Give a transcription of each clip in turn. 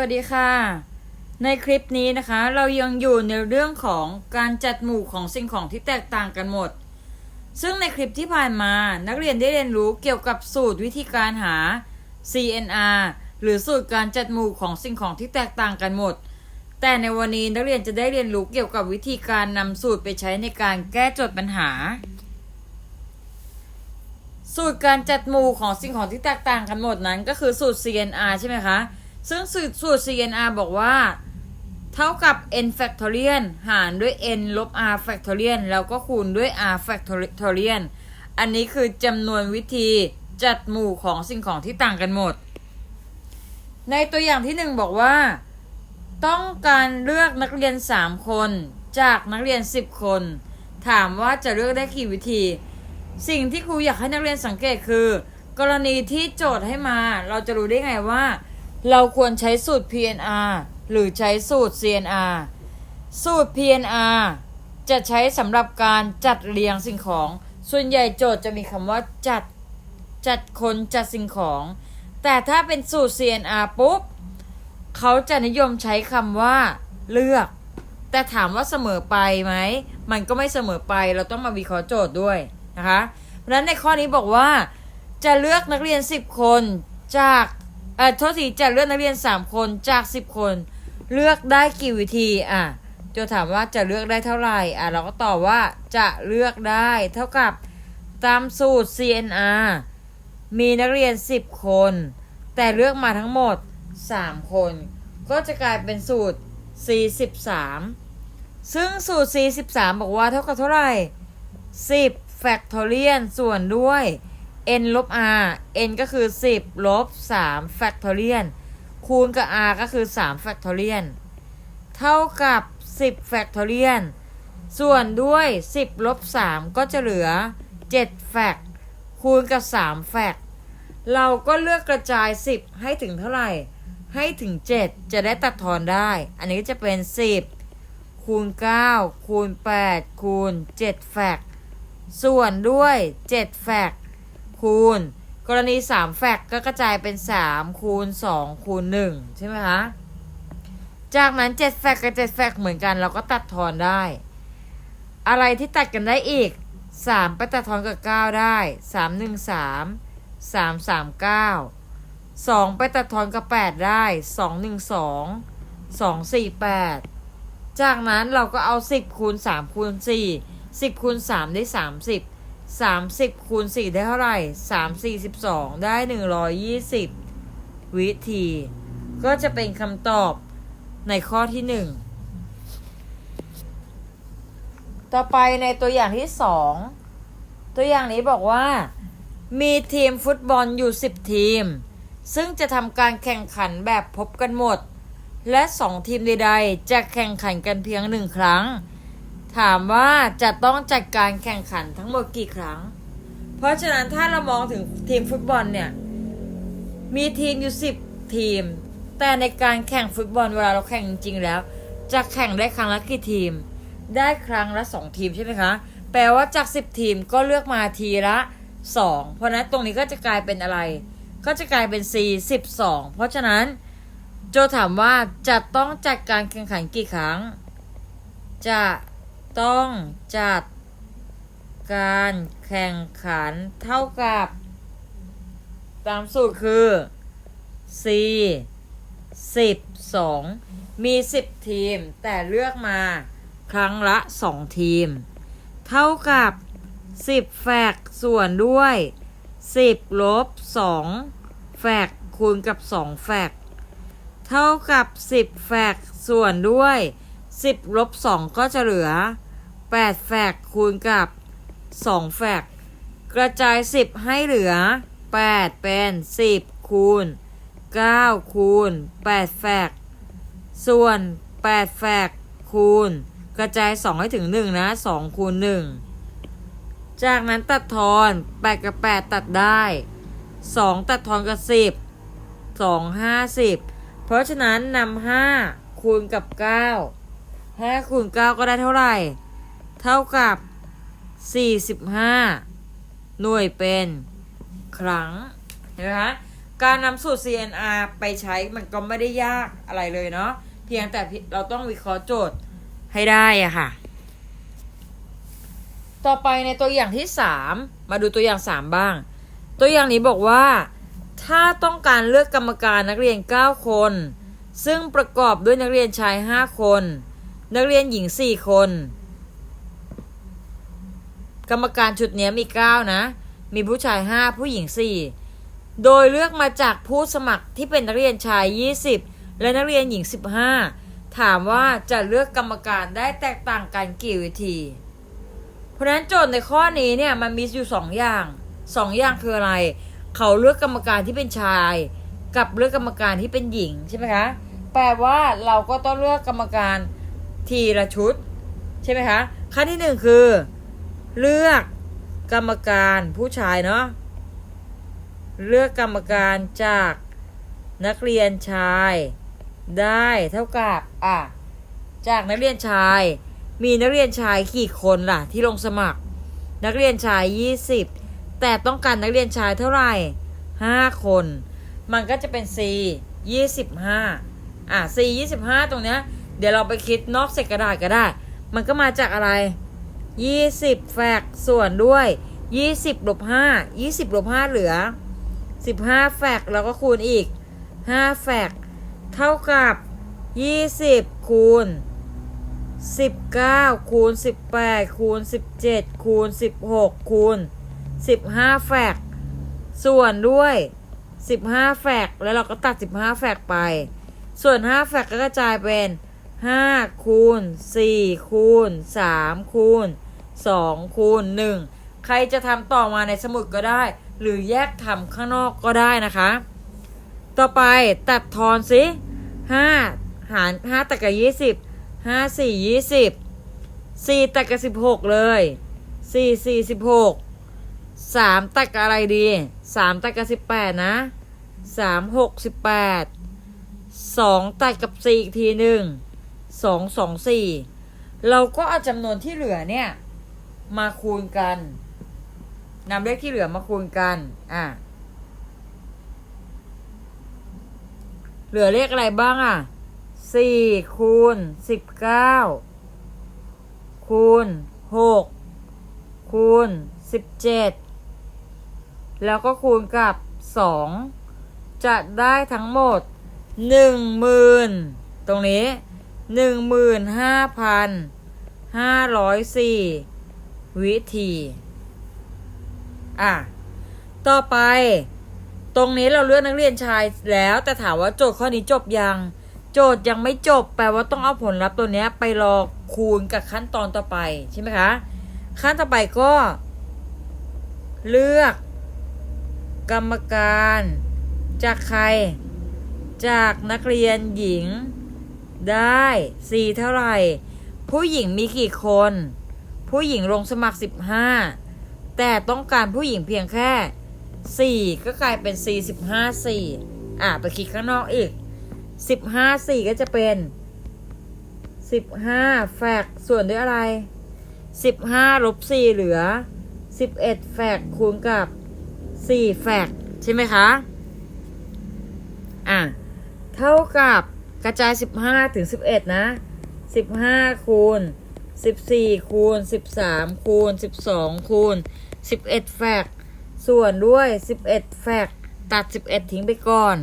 วัสดีค่ะ ในคลิปนี้นะคะ เรายังอยู่ในเรื่องของการจัดหมู่ของสิ่งของที่แตกต่างกันหมด ซึ่งในคลิปที่ผ่านมานักเรียนได้เรียนรู้เกี่ยวกับสูตรวิธีการหา CNR หรือสูตรการจัดหมู่ของสิ่งของที่แตกต่างกันหมด แต่ในวันนี้นักเรียนจะได้เรียนรู้เกี่ยวกับวิธีการนำสูตรไปใช้ในการแก้โจทย์ปัญหา สูตรการจัดหมู่ของสิ่งของที่แตกต่างกันหมดนั้น ก็คือสูตร CNR ใช่ไหมคะ ซึ่งสูตรสูตร CNR บอกว่า เท่ากับ n factorial หารด้วย n ลบ r factorial แล้วก็คูณด้วย r factorial อันนี้คือจำนวนวิธีจัดหมู่ของสิ่งของที่ต่างกันหมด ในตัวอย่างที่หนึ่งบอกว่า ต้องการเลือกนักเรียน 3 คน จากนักเรียน 10 คน ถามว่าจะเลือกได้กี่วิธี สิ่งที่ครูอยากให้นักเรียนสังเกตคือ กรณีที่โจทย์ให้มา เราจะรู้ได้ไงว่า เราควรใช้สูตร PNR หรือใช้สูตร CNR สูตร PNR จะใช้สำหรับการจัดเรียงสิ่งของ ส่วนใหญ่โจทย์จะมีคำว่าจัด จัดคนจัดสิ่งของ แต่ถ้าเป็นสูตร CNR ปุ๊บ เขาจะนิยมใช้คำว่าเลือก แต่ถามว่าเสมอไปไหม มันก็ไม่เสมอไป เราต้องมาวิเคราะห์โจทย์ด้วยนะคะ เพราะฉะนั้นในข้อนี้บอกว่า จะเลือกนักเรียน 10 คนจาก เอ่อโทษทีจะเลือกนักเรียน 3 คนจาก 10 คน เลือกได้กี่วิธีอะโจถามว่าจะเลือกได้เท่าไหร่อะเราก็ตอบว่าจะเลือกได้เท่ากับตามสูตร CNR มีนักเรียน 10 คน แต่เลือกมาทั้งหมด 3 คน ก็จะกลายเป็นสูตร 43 ซึ่งสูตร 43 บอกว่าเท่ากับเท่าไหร่ 10 factorial ส่วนด้วย n ลบ r n ก็คือ 10ลบ3 factorial คูณกับ r ก็คือ3 factorial เท่ากับ 10 factorial ส่วนด้วย 10ลบ3ก็จะเหลือ7 fact คูณกับ3 fact เราก็เลือกกระจาย 10 ให้ถึงเท่าไหร่ ให้ถึง 7 จะได้ตัดทอนได้ อันนี้ก็จะเป็น 10 คูณ 9 คูณ 8 คูณ7แฟกส่วนด้วย7แฟก คูณ กรณี 3 แฟกก็กระจายเป็น 3 คูณ 2 คูณ 1 ใช่ไหมคะ จากนั้น 7 แฟกกับ 7 แฟกเหมือนกัน เราก็ตัดทอนได้ อะไรที่ตัดกันได้อีก 3 ไปตัดทอนกับ 9 ได้ 3 1 3 3 3 9 2 ไปตัดทอนกับ 8 ได้ 2 1 2 2 4 8 จากนั้นเราก็เอา 10 คูณ 3 คูณ 4 10 คูณ 3 ได้ 30 30คูณ4ได้เท่าไหร่3 4 12ได้120วิธี ก็จะเป็นคำตอบในข้อที่1ต่อไปในตัวอย่างที่2ตัวอย่างนี้บอกว่า มีทีมฟุตบอลอยู่10ทีม ซึ่งจะทำการแข่งขันแบบพบกันหมด และสองทีมใดๆจะแข่งขันกันเพียงหนึ่งครั้ง ถามว่าจะต้องจัดการแข่งขันทั้งหมดกี่ครั้ง เพราะฉะนั้นถ้าเรามองถึงทีมฟุตบอลเนี่ย มีทีมอยู่10ทีม แต่ในการแข่งฟุตบอลเวลาเราแข่งจริงๆแล้ว จะแข่งได้ครั้งละกี่ทีม ได้ครั้งละ2ทีมใช่ไหมคะ แปลว่าจาก10ทีมก็เลือกมาทีละ2เพราะฉะนั้นตรงนี้ก็จะกลายเป็นอะไร ก็จะกลายเป็น C 12 เพราะฉะนั้นโจถามว่าจะต้องจัดการแข่งขันกี่ครั้ง จะ ต้องจัดการแข่งขันเท่ากับ ตามสูตรคือ C 12 มี 10 ทีม แต่เลือกมาครั้งละ 2 ทีม เท่ากับ 10 แฟกส่วนด้วย 10 ลบ 2 แฟกคูณกับ 2 แฟกเท่ากับ 10 แฟกส่วนด้วย 10 ลบ 2 ก็จะเหลือ 8 แฟกคูณกับ 2 แฟกกระจาย 10 ให้เหลือ 8 เป็น 10 คูณ 9 คูณ 8 แฟกส่วน 8 แฟกคูณ กระจาย 2 ให้ถึง 1 นะ 2 คูณ 1 จากนั้นตัดทอน 8 กับ 8 ตัดได้ 2 ตัดทอนกับ 10 2 50 เพราะฉะนั้นนำ5คูณกับ 9 5คูณ 9 ก็ได้เท่าไหร่ เท่ากับ 45 หน่วยเป็นครั้งเห็นไหมคะการนำสูตร CNR ไปใช้มันก็ไม่ได้ยากอะไรเลยเนาะเพียงแต่เราต้องวิเคราะห์โจทย์ให้ได้อะค่ะ ต่อไปในตัวอย่างที่ 3 มาดูตัวอย่าง 3 บ้าง ตัวอย่างนี้บอกว่า ถ้าต้องการเลือกกรรมการนักเรียน 9 คน ซึ่งประกอบด้วยนักเรียนชาย 5 คน นักเรียนหญิง 4 คน กรรมการชุดนี้มี 9 นะ มีผู้ชาย 5 ผู้หญิง 4 โดยเลือกมาจากผู้สมัครที่เป็นนักเรียนชาย 20 และนักเรียนหญิง 15 ถามว่าจะเลือกกรรมการได้แตกต่างกันกี่วิธี เพราะฉะนั้นโจทย์ในข้อนี้เนี่ยมันมีอยู่ 2 อย่าง 2 อย่างคืออะไร เขาเลือกกรรมการที่เป็นชาย กับเลือกกรรมการที่เป็นหญิงใช่ไหมคะแปลว่าเราก็ต้องเลือกกรรมการทีละชุด ใช่ไหมคะขั้นที่หนึ่งคือ เลือกกรรมการผู้ชายเนาะเลือกกรรมการจากนักเรียนชาย ได้เท่ากับอะจากนักเรียนชาย มีนักเรียนชายกี่คนล่ะ ที่ลงสมัคร นักเรียนชาย 20 แต่ต้องการนักเรียนชายเท่าไหร่ 5 คน มันก็จะเป็น C 25 อะ C 25 ตรงเนี้ยเดี๋ยวเราไปคิดนอกเศษกระดาษก็ได้ มันก็มาจากอะไร 20 แฟกส่วนด้วย 20ลบ5 20ลบ5เหลือ 15 แฟกแล้วก็คูณอีก 5 แฟกเท่ากับ 20 คูณ 19 คูณ 18 คูณ 17 คูณ 16 คูณ 15 แฟกส่วนด้วย 15 แฟกแล้วเราก็ตัด 15 แฟกไป ส่วน 5 แฟกก็กระจายเป็น 5 คูณ 4 คูณ 3 คูณ 2คูณ1ใครจะทำต่อมาในสมุดก็ได้ หรือแยกทำข้างนอกก็ได้นะคะ ต่อไปตัดทอนสิ5หาร5ตัดกับ20 5 4 20 4ตัดกับ16 เลย 4 4 16 3ตัดกับอะไรดี 3ตัดกับ18 นะ 3 6 18 2 ตัดกับ 4 อีกทีหนึ่ง2 2 4 เราก็เอาจำนวนที่เหลือเนี่ย มาคูณกันนำเลขที่เหลือมาคูณกัน อะ เหลือเลขอะไรบ้างอะสี่คูณสิบเก้าคูณหกคูณสิบเจ็ดแล้วก็คูณกับสองจะได้ทั้งหมดหนึ่งหมื่นตรงนี้หนึ่งหมื่นห้าพันห้าร้อยสี่ วิธี อะ ต่อไป ตรงนี้เราเลือกนักเรียนชายแล้ว แต่ถามว่าโจทย์ข้อนี้จบยัง โจทย์ยังไม่จบ แปลว่าต้องเอาผลลัพธ์ตัวนี้ไปรอคูณกับขั้นตอนต่อไปใช่ไหมคะ ขั้นต่อไปก็ เลือก กรรมการ จากใคร จากนักเรียนหญิงได้สี่เท่าไหร่ ผู้หญิงมีกี่คน ผู้หญิงลงสมัคร 15 แต่ต้องการผู้หญิงเพียงแค่ 4 ก็กลายเป็น 4 15 4อะไปคิดข้างนอกอีก 15 4 ก็จะเป็น 15 แฟกส่วนด้วยอะไร 15ลบ4เหลือ 11 แฟกคูณกับ 4 แฟกใช่ไหมคะ อะ เท่ากับกระจาย 15 ถึง 11 นะ 15 คูณ 14คูณ13คูณ12คูณ11แฟกส่วนด้วย11แฟกตัด11ทิ้งไปก่อน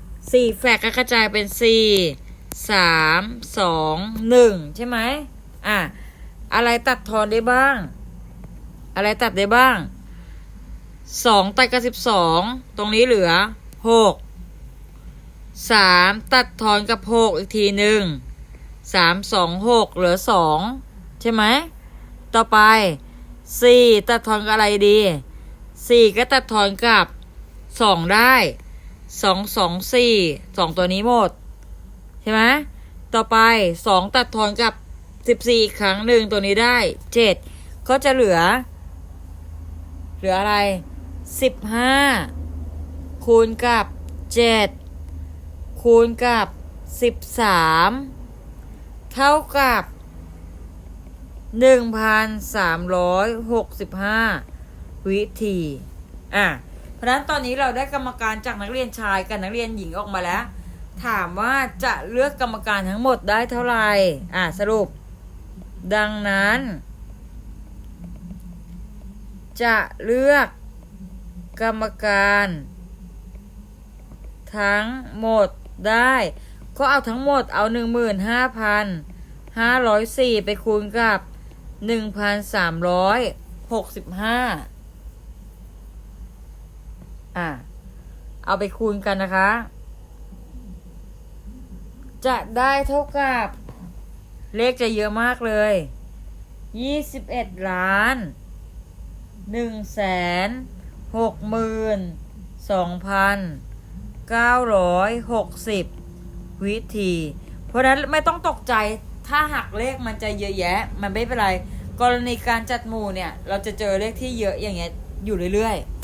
4แฟกก็กระจายเป็น4 3 2 1ใช่ไหมอะอะไรตัดทอนได้บ้าง อะไรตัดได้บ้าง2ตัดกับ12ตรงนี้เหลือ6สามตัดทอนกับหกอีกทีหนึ่งสามสองหกเหลือสอง ใช่ไหม ต่อไปสี่ตัดทอนกับอะไรดีสี่ก็ตัดทอนกับสองได้สองสองสี่สองตัวนี้หมด ใช่ไหมต่อไปสองตัดทอนกับสิบสี่อีกครั้งหนึ่งตัวนี้ได้เจ็ดก็จะเหลือ เหลืออะไรสิบห้าคูณกับเจ็ดคูณกับ13เท่ากับ 1,365 วิธี อะ เพราะนั้นตอนนี้เราได้กรรมการจากนักเรียนชายกับนักเรียนหญิงออกมาแล้ว ถามว่าจะเลือกกรรมการทั้งหมดได้เท่าไหร่ อ่าสรุป ดังนั้น จะเลือกกรรมการ ทั้งหมดได้ ก็เอาทั้งหมดเอาหนึ่งหมื่นห้าพันห้าร้อยสี่ไปคูณกับ หนึ่งพันสามร้อยหกสิบห้าอะเอาไปคูณกันนะคะ จะได้เท่ากับ เลขจะเยอะมากเลยยี่สิบเอ็ดล้านหนึ่งแสนหกหมื่นสองพันเก้าร้อยหกสิบวิธี เพราะนั้นไม่ต้องตกใจ ถ้าหักเลขมันจะเยอะแยะ มันไม่เป็นไร กรณีการจัดหมู่เนี่ย เราจะเจอเลขที่เยอะอย่างเงี้ยอยู่เรื่อยๆ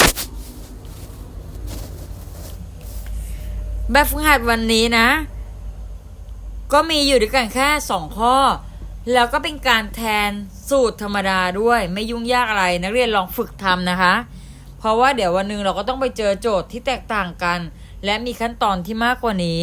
แบบฝึกหัดวันนี้นะ ก็มีอยู่ด้วยกันแค่สองข้อ แล้วก็เป็นการแทนสูตรธรรมดาด้วย ไม่ยุ่งยากอะไร นักเรียนลองฝึกทำนะคะ เพราะว่าเดี๋ยววันหนึ่งเราก็ต้องไปเจอโจทย์ที่แตกต่างกัน และมีขั้นตอนที่มากกว่านี้